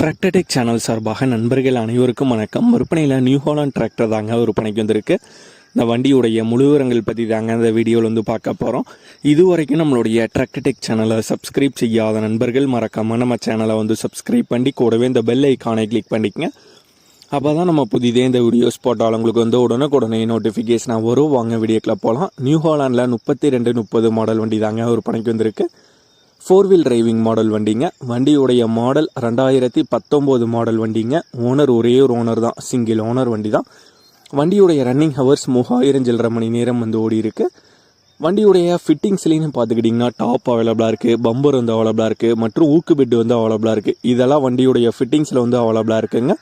Tractor Tech channel சார்பாக நண்பர்கள் அனைவருக்கும் வணக்கம். விற்பனையில் நியூ ஹாலாண்ட் டிராக்டர் தாங்க விற்பனைக்கு வந்திருக்கு. இந்த வண்டியுடைய முழுவரங்கள் பற்றி தாங்க இந்த வீடியோவில் வந்து பார்க்க போகிறோம் இது வரைக்கும் நம்மளுடைய டிராக்டர்டெக் சேனலை சப்ஸ்கிரைப் செய்யாத நண்பர்கள் மறக்காமல் நம்ம சேனலை வந்து சப்ஸ்கிரைப் பண்ணி கூடவே இந்த பெல் ஐக்கானை கிளிக் பண்ணிக்கங்க. அப்போ தான் நம்ம புதிதே இந்த வீடியோஸ் போட்டால் உங்களுக்கு வந்து உடனுக்குடனே நோட்டிஃபிகேஷனாக வரும். வாங்க வீடியோக்கில் போகலாம் நியூ ஹாலாண்டில் முப்பத்தி ரெண்டு முப்பது மாடல் வண்டி தாங்க விற்பனைக்கு வந்திருக்கு. ஃபோர் வீல் டிரைவிங் மாடல் வண்டிங்க. வண்டியுடைய மாடல் ரெண்டாயிரத்தி பத்தொம்போது மாடல் வண்டிங்க. ஓனர் ஒரே ஒரு ஓனர் தான். சிங்கிள் ஓனர் வண்டி தான் வண்டியுடைய ரன்னிங் ஹவர்ஸ் மூவாயிரம் சில்லரை மணி நேரம் வந்து ஓடி இருக்கு வண்டியுடைய ஃபிட்டிங்ஸ்லேயும் பார்த்துக்கிட்டிங்கன்னா டாப் அவைலபிளாக இருக்குது பம்பர் வந்து அவைலபிளாக இருக்குது மற்றும் ஊக்கு பெட் வந்து அவைலபிளாக இருக்குது இதெல்லாம் வண்டியுடைய ஃபிட்டிங்ஸில் வந்து அவைலபிளாக இருக்குங்க.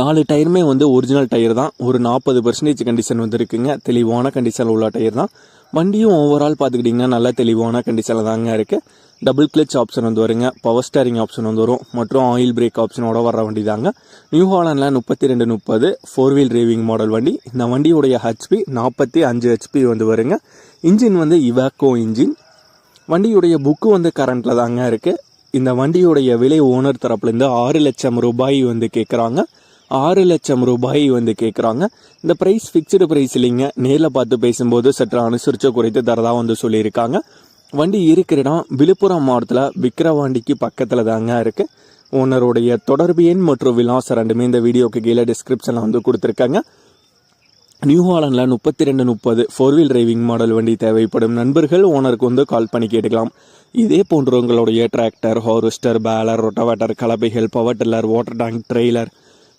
நாலு டயருமே வந்து ஒரிஜினல் டயர் தான். ஒரு நாற்பது பர்சன்டேஜ் கண்டிஷன் வந்து இருக்குங்க. தெளிவான கண்டிஷனில் உள்ள டயர் தான். வண்டியும் ஓவரால் பார்த்துக்கிட்டிங்கன்னா நல்ல தெளிவான கண்டிஷனில் தாங்க இருக்குது டபுள் கிளச் ஆப்ஷன் வந்து வருங்க. பவர் ஸ்டேரிங் ஆப்ஷன் வந்து வரும். மற்றும் ஆயில் பிரேக் ஆப்ஷனோட வர வண்டி தாங்க. நியூ ஹாலண்டில் முப்பத்தி ரெண்டு முப்பது. ஃபோர் வீல் டிரைவிங் மாடல் வண்டி. இந்த வண்டியுடைய ஹெச்பி நாற்பத்தி அஞ்சு ஹெச்பி வந்து வருங்க. இன்ஜின் வந்து இவாக்கோ இன்ஜின் வண்டியுடைய புக்கு வந்து கரண்ட்டில் தாங்க இருக்குது இந்த வண்டியுடைய விலை ஓனர் தரப்புலேருந்து ஆறு லட்சம் ரூபாய் வந்து கேட்குறாங்க ஆறு லட்சம் ரூபாய் வந்து கேட்குறாங்க இந்த ப்ரைஸ் ஃபிக்ஸ்டு ப்ரைஸ் இல்லைங்க. நேரில் பார்த்து பேசும்போது சற்று அனுசரித்து குறைத்து தரதாக வந்து சொல்லியிருக்காங்க. வண்டி இருக்கிற இடம் விழுப்புரம் மாவட்டத்தில் விக்கிரவாண்டிக்கு பக்கத்தில் தாங்க இருக்குது ஓனருடைய தொடர்பு எண் மற்றும் விலாசம் ரெண்டுமே இந்த வீடியோக்கு கீழே டிஸ்கிரிப்ஷனில் வந்து கொடுத்துருக்காங்க. நியூ ஹாலண்டில் முப்பத்தி ரெண்டு முப்பது ஃபோர் வீல் டிரைவிங் மாடல் வண்டி தேவைப்படும் நண்பர்கள் ஓனருக்கு வந்து கால் பண்ணி கேட்டுக்கலாம். இதே போன்ற உங்களுடைய tractor harvester baler rotavator கலப்பைகள் power tiller water tank trailer